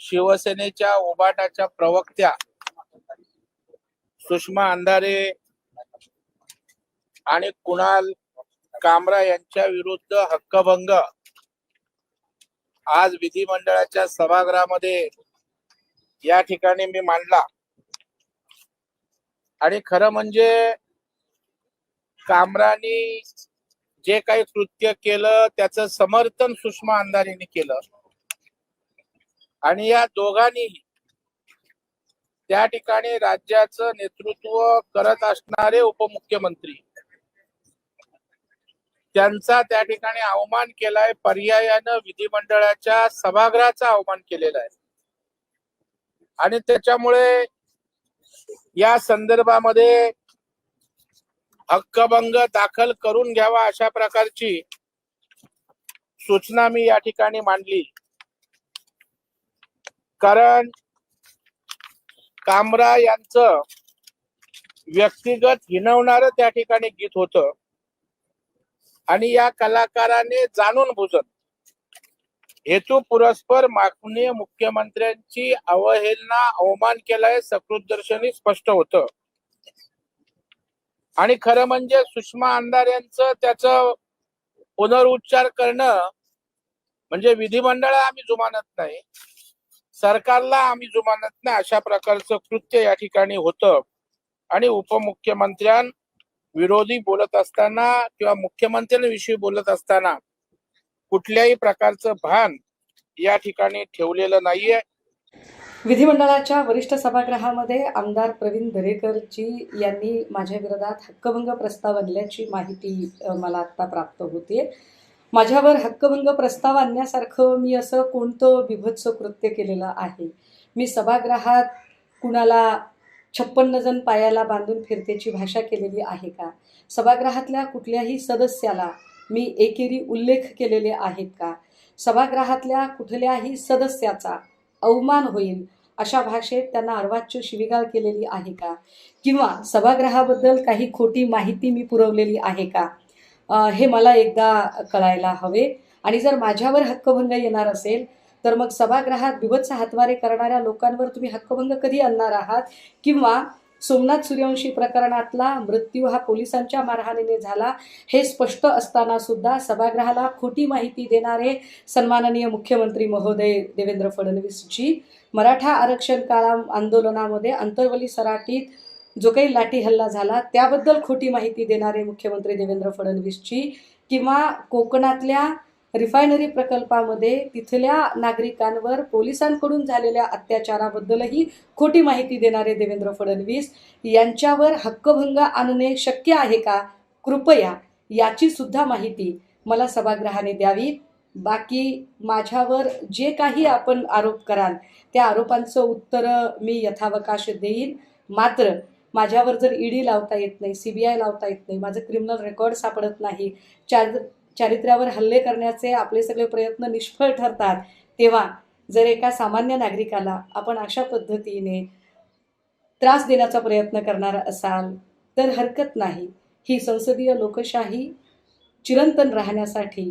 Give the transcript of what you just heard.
शिवसेनेच्या उबाटाच्या प्रवक्त्या सुषमा अंधारे आणि कुणाल कामरा यांच्या विरुद्ध हक्कभंग. आज विधिमंडळाच्या सभागृहामध्ये या ठिकाणी मी मांडला. आणि खरं म्हणजे कामरानी जे काही कृत्य केलं त्याचं समर्थन सुषमा अंधारेने केलं. आणि या दोघांनीही त्या ठिकाणी राज्याचं नेतृत्व करत असणारे उपमुख्यमंत्री. त्यांचा त्या ठिकाणी अवमान केलाय पर्यायानं विधिमंडळाच्या सभागृहाचा अवमान केलेला आहे आणि त्याच्यामुळे या संदर्भामध्ये हक्कभंग दाखल करून घ्यावा अशा प्रकारची सूचना मी या ठिकाणी मांडली. कारण कामरा यांचं व्यक्तिगत हिनवणार त्या ठिकाणी गीत होतं. आणि या कलाकाराने जाणून बुजत हेतू पुरस्पर माननीय मुख्यमंत्र्यांची अवहेलना अवमान केलाय सकृत दर्शनी स्पष्ट होत. आणि खरं म्हणजे सुषमा अंधार यांचं त्याच पुनरुच्चार करणं म्हणजे विधिमंडळ आम्ही जुमानत नाही. सरकारला आम्ही जुमानत ना अशा प्रकारचं कृत्य या ठिकाणी होतं. आणि उपमुख्यमंत्र्यां विरोधी बोलत असताना किंवा मुख्यमंत्र्यांविषयी बोलत असताना कुठल्याही प्रकारचं भान या ठिकाणी ठेवलेलं नाहीये. विधिमंडळाच्या वरिष्ठ सभागृहामध्ये आमदार प्रवीण दरेकरची यांनी माझ्या विरोधात हक्कभंग प्रस्ताव आणल्याची माहिती मला आता प्राप्त होते माझ्यावर हक्कभंग प्रस्ताव आणण्यासारखं मी असं कोणतं बिभत्स कृत्य केलेलं आहे? मी सभागृहात कुणाला छप्पन्न जण पायाला बांधून फिरतेची भाषा केलेली आहे का? सभागृहातल्या कुठल्याही सदस्याला मी एकेरी उल्लेख केलेले आहेत का? सभागृहातल्या कुठल्याही सदस्याचा अवमान होईल अशा भाषेत त्यांना अर्वाच्य शिविगाळ केलेली आहे का? किंवा सभागृहाबद्दल काही खोटी माहिती मी पुरवलेली आहे का? हे मला एकदा कळायला हवे. आणि जर माझ्यावर हक्कभंग येणार असेल तर मग सभागृहात बिभत्स हातवारे करणाऱ्या लोकांवर तुम्ही हक्कभंग कधी आणणार आहात? किंवा सोमनाथ सूर्यवंशी प्रकरणातला मृत्यू हा पोलिसांच्या मारहाणीने झाला हे स्पष्ट असताना सुद्धा सभागृहाला खोटी माहिती देणारे सन्माननीय मुख्यमंत्री महोदय देवेंद्र फडणवीसजी मराठा आरक्षण काळा आंदोलनामध्ये अंतर्वली सराटीत जो काही लाठी हल्ला झाला त्याबद्दल खोटी माहिती देणारे मुख्यमंत्री देवेंद्र फडणवीसची किंवा कोकणातल्या रिफायनरी प्रकल्पामध्ये तिथल्या नागरिकांवर पोलिसांकडून झालेल्या अत्याचाराबद्दलही खोटी माहिती देणारे देवेंद्र फडणवीस यांच्यावर हक्कभंग आणणे शक्य आहे का? कृपया याची सुद्धा माहिती मला सभागृहाने द्यावी. बाकी माझ्यावर जे काही आपण आरोप कराल त्या आरोपांचं उत्तर मी यथावकाश देईन. मात्र माझ्यावर जर ईडी लावता येत नाही सी बी आय लावता येत नाही माझं क्रिमिनल रेकॉर्ड सापडत नाही चार चारित्र्यावर हल्ले करण्याचे आपले सगळे प्रयत्न निष्फळ ठरतात तेव्हा जर एका सामान्य नागरिकाला आपण अशा पद्धतीने त्रास देण्याचा प्रयत्न करणार असाल तर हरकत नाही. ही संसदीय लोकशाही चिरंतन राहण्यासाठी